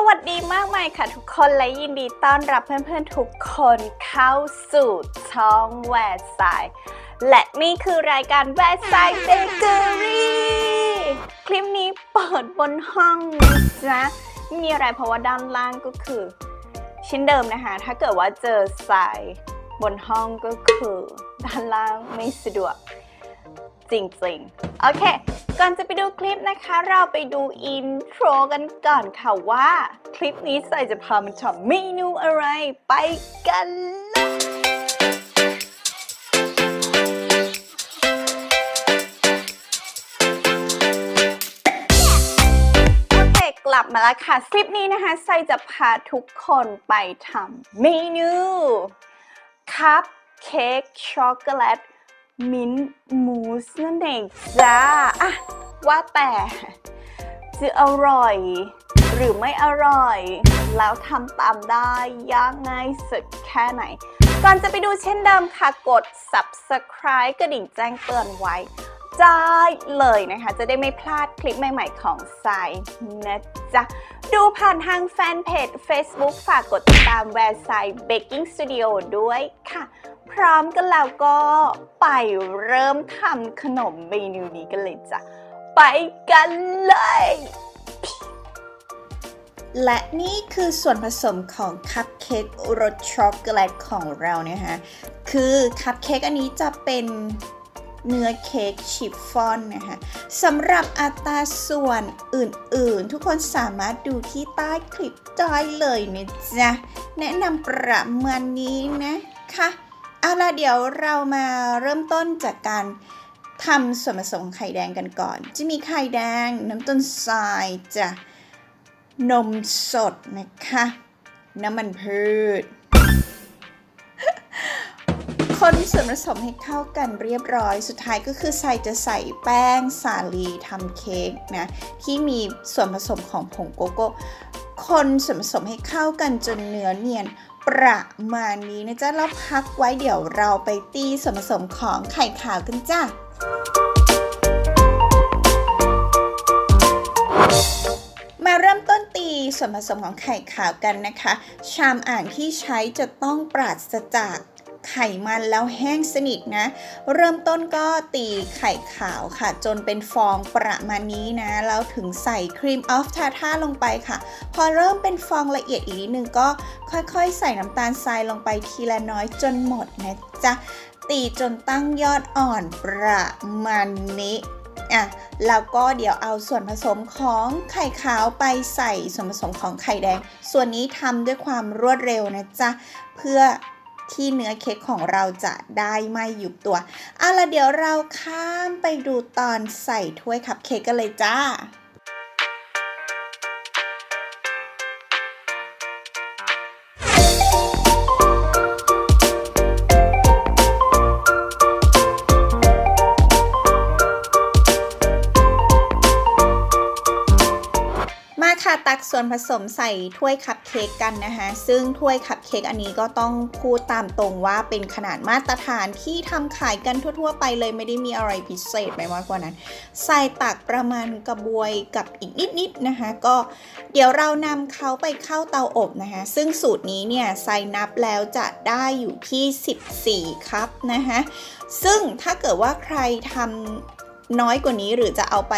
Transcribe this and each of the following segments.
สวัสดีมากมายค่ะทุกคนและยินดีต้อนรับเพื่อนๆทุกคนเข้าสู่ช่องแวร์ไซและนี่คือรายการแวร์ไซด์เบเกอรี่คลิปนี้เปิดบนห้องนะม่มีอะไรเพราะว่าด้านล่างก็คือ ชิ้นเดิมนะคะ ถ้าเกิดว่าเจอทรายบนห้องก็คือ ด้านล่างไม่สะดวกจริงๆ โอเค ก่อนจะไปดูคลิปนะคะ เราไปดูอินโทรกันก่อนค่ะว่า คลิปนี้ใส่จะพามาทำเมนูอะไร ไปกันเลยกลับมาแล้วค่ะ คลิปนี้นะคะไซจะพาทุกคนไปทำเมนูคัพเค้กช็อกโกแลต มิ้นท์มูสนั่นเองจ้าอะว่าแต่จะอร่อย หรือไม่อร่อย แล้วทำตามได้ยากง่ายสุดแค่ไหน ก่อนจะไปดูเช่นเดิมค่ะกด subscribe กระดิ่งแจ้งเตือนไว้ได้เลยนะคะ จะได้ไม่พลาดคลิปใหม่ ๆ ของไซนะจ๊ะ ดูผ่านทางแฟนเพจ Facebook ฝากกดติดตามแวร์ไซเบกกิ้งสตูดิโอด้วยค่ะ พร้อมกันแล้วก็ไปเริ่มทำขนมเมนูนี้กันเลยจ้ะ ไปกันเลย และนี่คือส่วนผสมของคัพเค้กรสช็อกโกแลตของเรานะคะ คือคัพเค้กอันนี้จะเป็นเนื้อเค้กชิฟฟ่อนนะคะสำหรับอัตราส่วนอื่นๆ ทุกคนสามารถดูที่ใต้คลิปได้เลยนะจ๊ะ แนะนำประมาณนี้นะคะ เอาละเดี๋ยวเรามาเริ่มต้นจากการทำส่วนผสมไข่แดงกันก่อน จะมีไข่แดงน้ำตาลทรายจ้ะนมสดนะคะ น้ำมันพืช คนส่วนผสมให้เข้ากันเรียบร้อย สุดท้ายก็คือใส่จะใส่แป้งสาลีทำเค้กนะ ที่มีส่วนผสมของผงโกโก้ คนส่วนผสมให้เข้ากันจนเนื้อเนียน ประมาณนี้นะจ๊ะแล้วพักไว้เดี๋ยวเราไปตีส่วนผสมของไข่ขาวกันจ้ามาเริ่มต้นตีส่วนผสมของไข่ขาวกันนะคะ ชามอ่างที่ใช้จะต้องปราศจาก ไขมันแล้วแห้งสนิทนะ เริ่มต้นก็ตีไข่ขาวค่ะ จนเป็นฟองประมาณนี้นะ แล้วถึงใส่ครีมออฟทาท่าลงไปค่ะ พอเริ่มเป็นฟองละเอียดอีกนิดนึงก็ค่อยๆ ใส่น้ำตาลทรายลงไปทีละน้อยจนหมดนะจ๊ะ ตีจนตั้งยอดอ่อนประมาณนี้อะแล้วก็เดี๋ยวเอาส่วนผสมของไข่ขาวไปใส่ส่วนผสมของไข่แดง ส่วนนี้ทำด้วยความรวดเร็วนะจ๊ะ เพื่อ ที่เนื้อเค้กของเราจะได้ไม่ยุบตัวเอาละเดี๋ยวเราข้ามไปดูตอนใส่ถ้วยคัพเค้กกันเลยจ้ามาค่ะตักส่วนผสมใส่ถ้วยคัพ เค้กกันนะคะ ซึ่งถ้วยคัพเค้กอันนี้ก็ต้องพูดตามตรงว่าเป็นขนาดมาตรฐานที่ทำขายกันทั่ว ๆ ไปเลยไม่ได้มีอะไรพิเศษไปมากกว่านั้น ใส่ตักประมาณกระบวยกับอีกนิด ๆ นะคะ ก็เดี๋ยวเรานำเขาไปเข้าเตาอบนะคะ ซึ่งสูตรนี้เนี่ยใส่นับแล้วจะได้อยู่ที่ 14คัพนะคะ ซึ่งถ้าเกิดว่าใครทำน้อยกว่านี้หรือจะเอาไป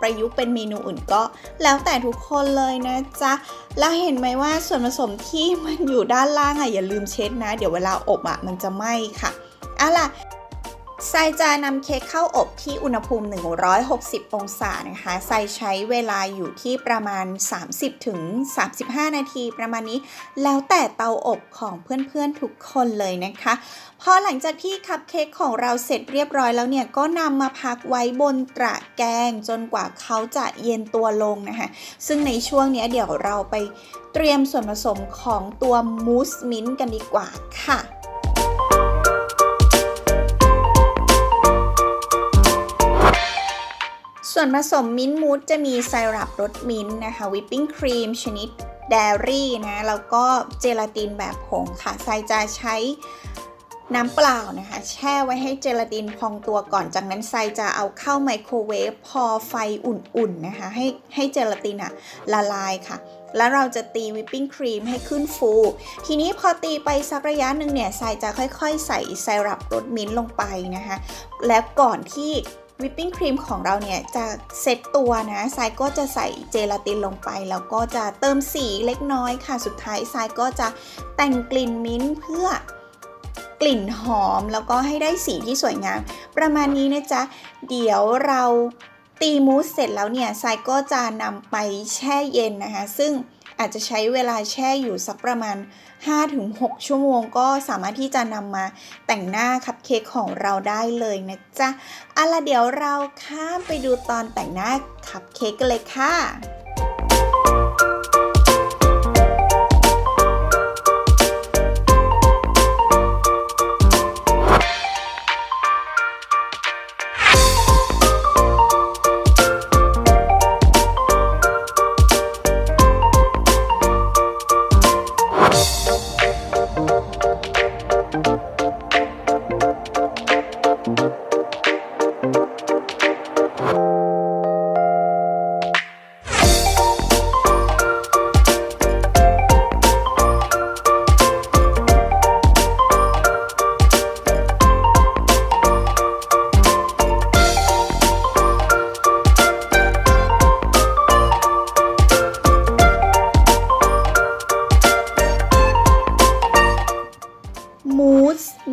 ประยุกต์เป็นเมนูอื่นก็แล้วแต่ทุกคนเลยนะจ๊ะ แล้วเห็นไหมว่าส่วนผสมที่มันอยู่ด้านล่างอะอย่าลืมเช็ดนะ เดี๋ยวเวลาอบอะมันจะไหม้ค่ะเอาล่ะ ไซจะนำเค้กเข้าอบที่อุณหภูมิ 160 องศานะคะไซใช้เวลาอยู่ที่ประมาณ 30-35ถึง35นาทีประมาณนี้ แล้วแต่เตาอบของเพื่อนๆทุกคนเลยนะคะพอหลังจากที่คัพเค้กของเราเสร็จเรียบร้อยแล้วเนี่ย ก็นำมาพักไว้บนตระแกงจนกว่าเขาจะเย็นตัวลงนะคะซึ่งในช่วงนี้เดี๋ยวเราไปเตรียมส่วนผสมของตัวมูสมิ้นท์กันดีกว่าค่ะ ส่วนผสมมิ้นท์มูสจะมีไซรัปรสมิ้นท์นะคะวิปปิ้งครีมชนิดเดรี่นะแล้วก็เจลาตินแบบผงค่ะไซจะใช้น้ำเปล่านะคะ แช่ไว้ให้เจลาตินพองตัวก่อนจากนั้นไซจะเอาเข้าไมโครเวฟพอไฟอุ่นๆนะคะ ให้ให้เจลาตินอะละลายค่ะ แล้วเราจะตีวิปปิ้งครีมให้ขึ้นฟู ทีนี้พอตีไปสักระยะหนึ่งเนี่ยทรายจะค่อยๆ ใส่ไซรัปรสมิ้นท์ลงไปนะคะ และก่อนที่ วิปปิ้งครีมของเราเนี่ยจะเซตตัวนะทรายก็จะใส่เจลาตินลงไป แล้วก็จะเติมสีเล็กน้อยค่ะ สุดท้ายทรายก็จะแต่งกลิ่นมิ้นท์เพื่อกลิ่นหอมแล้วก็ให้ได้สีที่สวยงาม ประมาณนี้นะจ๊ะ เดี๋ยวเราตีมูสเสร็จแล้วเนี่ยทรายก็จะนำไปแช่เย็นนะคะ ซึ่ง อาจจะใช้เวลาแช่อยู่สักประมาณ 5-6 ชั่วโมง ก็สามารถที่จะนำมาแต่งหน้าคัพเค้กของเราได้เลยนะจ๊ะเอาล่ะเดี๋ยวเราข้ามไปดูตอนแต่งหน้าคัพเค้กกันเลยค่ะ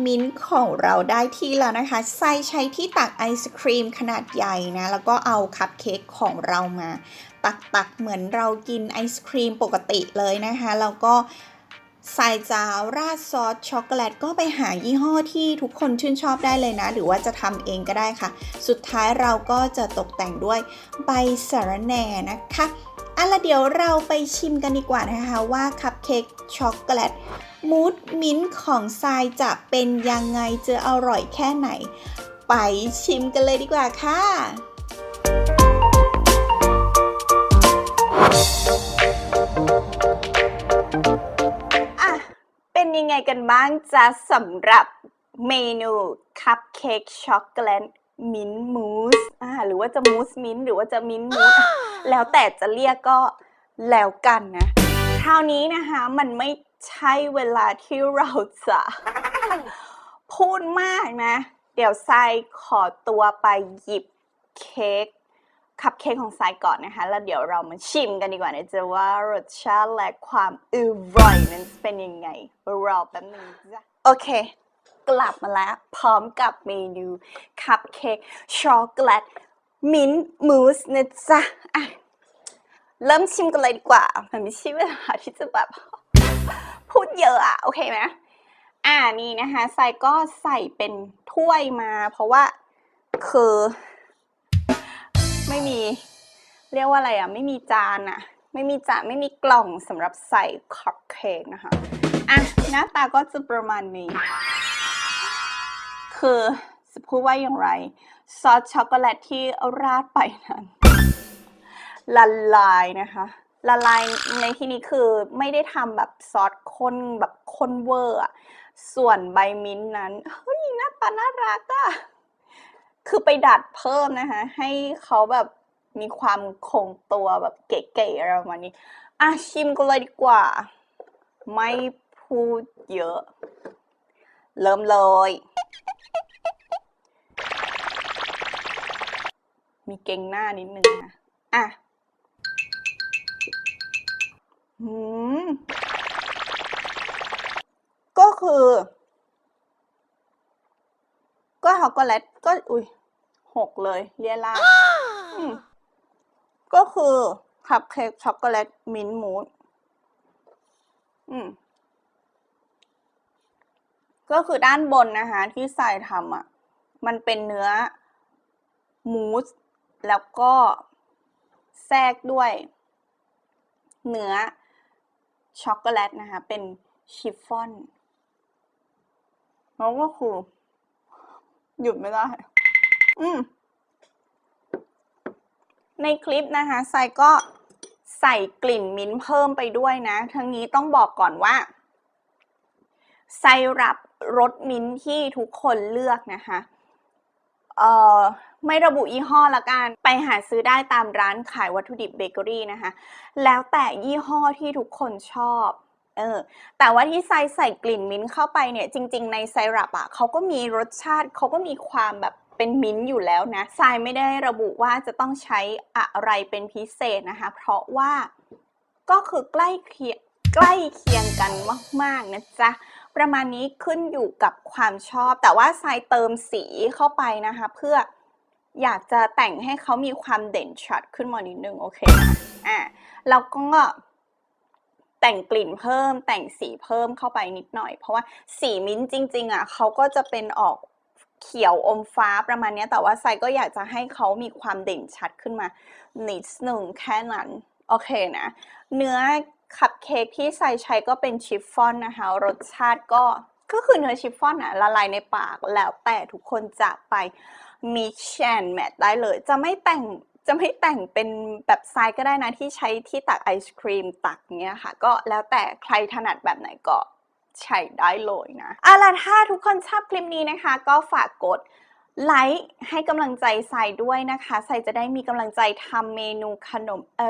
มิ้นท์ของเราได้ที่แล้วนะคะไซใช้ที่ตักไอศครีมขนาดใหญ่นะ แล้วก็เอาคัพเค้กของเรามาตักตักๆเหมือนเรากินไอศครีมปกติเลยนะคะ แล้วก็ใส่จาวราดซอสช็อกโกแลตก็ไปหายี่ห้อที่ทุกคนชื่นชอบได้เลยนะ หรือว่าจะทำเองก็ได้ค่ะ สุดท้ายเราก็จะตกแต่งด้วยใบสะระแหน่นะคะ อะล้วเดี๋ยวเราไปชิมกันดีกว่านะคะว่าคัพเค้กช็อกโกแลตมูดมิ้นท์ของทรายจะเป็นยังไงจะอร่อยแค่ไหน ไปชิมกันเลยดีกว่าค่ะอะเป็นยังไงกันบ้างจะสำหรับเมนูคัพเค้กช็อกโกแลตมิ้นท์มูสอ่าหรือว่าจะมูสมิ้นท์หรือว่าจะมิ้นท์มูส แล้วแต่จะเรียกก็แล้วกันนะ คราวนี้นะคะมันไม่ใช่เวลาที่เราจะ พูดมากนะ เดี๋ยวทรายขอตัวไปหยิบเค้กคัพเค้กของทรายก่อนนะคะ แล้วเดี๋ยวเรามาชิมกันดีกว่านะจะว่ารสชาติและความอร่อยนั้นเป็นยังไงรอแป๊บนึงจ้ะโอเค กลับมาแล้ว พร้อมกับเมนูคัพเค้กช็อกโกแลต มิ้นท์มูสนะจ๊ะอะเริ่มชิมกันเลยดีกว่า มันไม่ใช่เวลาที่จะแบบ พูดเยอะอะโอเคไหมอ่านี่นะคะใส่ก็ใส่เป็นถ้วยมา เพราะว่าคือไม่มี เรียกว่าอะไรอะไม่มีจานอะไม่มีจานไม่มีกล่องสำหรับใส่คัพเค้กนะคะอะหน้าตาก็จะประมาณนี้ คือจะพูดว่าอย่างไร ซอสช็อกโกแลตที่ราดไปนั้นละลายนะคะ ละลายในที่นี้คือไม่ได้ทำแบบซอสข้นแบบข้นเวอร์ส่วนใบมิ้นนั้นเฮ้ยหน้าตาน่ารักอะคือไปดัดเพิ่มนะคะ ให้เขาแบบมีความคงตัวแบบเก๋ๆอะไรประมาณนี้อะชิมกันเลยดีกว่า ไม่พูดเยอะ เริ่มเลย มีเก่งหน้านิดนึงนะ อะอืมก็คือ ก็ช็อกโกแลตก็ อุ้ยหกเลย เรียราดอืมก็คือ คัพเค้กช็อกโกแลตมิ้นท์มูสอืม ก็คือด้านบนนะคะ ที่ใส่ทำอะ มันเป็นเนื้อมูส แล้วก็แทรกด้วยเนื้อช็อกโกแลตนะคะ เป็นชิฟฟ่อนแล้วก็คือหยุดไม่ได้ อืม ในคลิปนะคะไซก็ใส่กลิ่นมิ้นท์เพิ่มไปด้วยนะ ทั้งนี้ต้องบอกก่อนว่าไซรัปรสมิ้นท์ที่ทุกคนเลือกนะคะ เอ่อ ไม่ระบุยี่ห้อละกัน ไปหาซื้อได้ตามร้านขายวัตถุดิบเบเกอรี่นะคะ แล้วแต่ยี่ห้อที่ทุกคนชอบเออแต่ว่าที่ไซใส่กลิ่นมิ้นเข้าไปเนี่ยจริง ๆ ในไซรัปอะเขาก็มีรสชาติเขาก็มีความแบบเป็นมิ้นอยู่แล้วนะไซไม่ได้ระบุว่าจะต้องใช้อะไรเป็นพิเศษนะคะ เพราะว่าก็คือใกล้เคียงใกล้เคียงกันมากๆนะจ๊ะประมาณนี้ขึ้นอยู่กับความชอบ แต่ว่าทรายเติมสีเข้าไปนะคะ เพื่อ อยากจะแต่งให้เขามีความเด่นชัดขึ้นมานิดนึงโอเคอะแล้วก็แต่งกลิ่นเพิ่มแต่งสีเพิ่มเข้าไปนิดหน่อย เพราะว่าสีมิ้นท์จริง ๆ อะเขาก็จะเป็นออกเขียวอมฟ้าประมาณนี้แต่ว่าทรายก็อยากจะให้เขามีความเด่นชัดขึ้นมานิดหนึ่งแค่นั้น โอเคนะ เนื้อคัพเค้กที่ใส่ใช้ก็เป็นชิฟฟ่อนนะคะ รสชาติก็ ก็คือเนื้อชิฟฟ่อนอะละลายในปากแล้วแต่ทุกคนจะไป mix and match ได้เลย จะไม่แต่งจะไม่แต่งเป็นแบบทรายก็ได้นะ ที่ใช้ที่ตักไอศครีมตักเนี้ยค่ะ ก็แล้วแต่ใครถนัดแบบไหนก็ใช้ได้เลยนะอาล่ะถ้าทุกคนชอบคลิปนี้นะคะ ก็ฝากกดไลค์ให้กำลังใจใส่ด้วยนะคะใส่จะได้มีกำลังใจทำเมนูขนมอ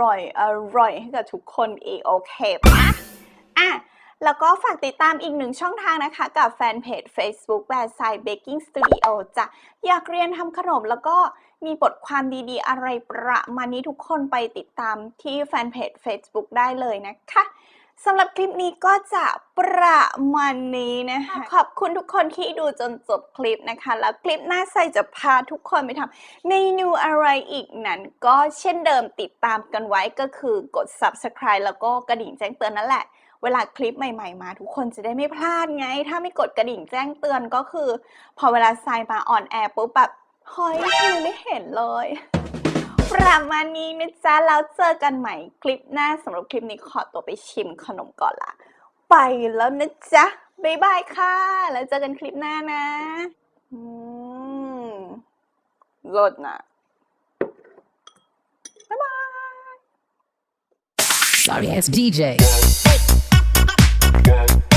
ร่อยอร่อยให้กับทุกคนอีกโอเคปะ แล้วก็ฝากติดตามอีกหนึ่งช่องทางนะคะ กับแฟนเพจ Facebook แบรนด์ไซเบกกิ้งสตูดิโอจะอยากเรียนทำขนมแล้วก็มีบทความดีๆ อะไรประมาณนี้ทุกคนไปติดตามที่แฟนเพจ Facebook ได้เลยนะคะสำหรับคลิปนี้ก็จะประมาณนี้นะคะ ขอบคุณทุกคนที่ดูจนจบคลิปนะคะ แล้วคลิปหน้าใสจะพาทุกคนไปทำเมนูอะไรอีกนั้น ก็เช่นเดิมติดตามกันไว้ก็คือกด subscribe แล้วก็กระดิ่งแจ้งเตือนนั่นแหละ เวลาคลิปใหม่ ๆ มา ทุกคนจะได้ไม่พลาดไง ถ้าไม่กดกระดิ่งแจ้งเตือนก็คือ พอเวลาทรายมาออนแอร์ปุ๊บแบบเฮ้ยไมไม่เห็นเลย ประมาณนี้นะจ๊ะแล้วเจอกันใหม่คลิปหน้าสำหรับคลิปนี้ขอตัวไปชิมขนมก่อนละไปแล้วนะจ๊ะบ๊ายบายค่ะ แล้วเจอกันคลิปหน้านะอืมรสนะบ๊ายบาย Sorry ass DJ. whoa.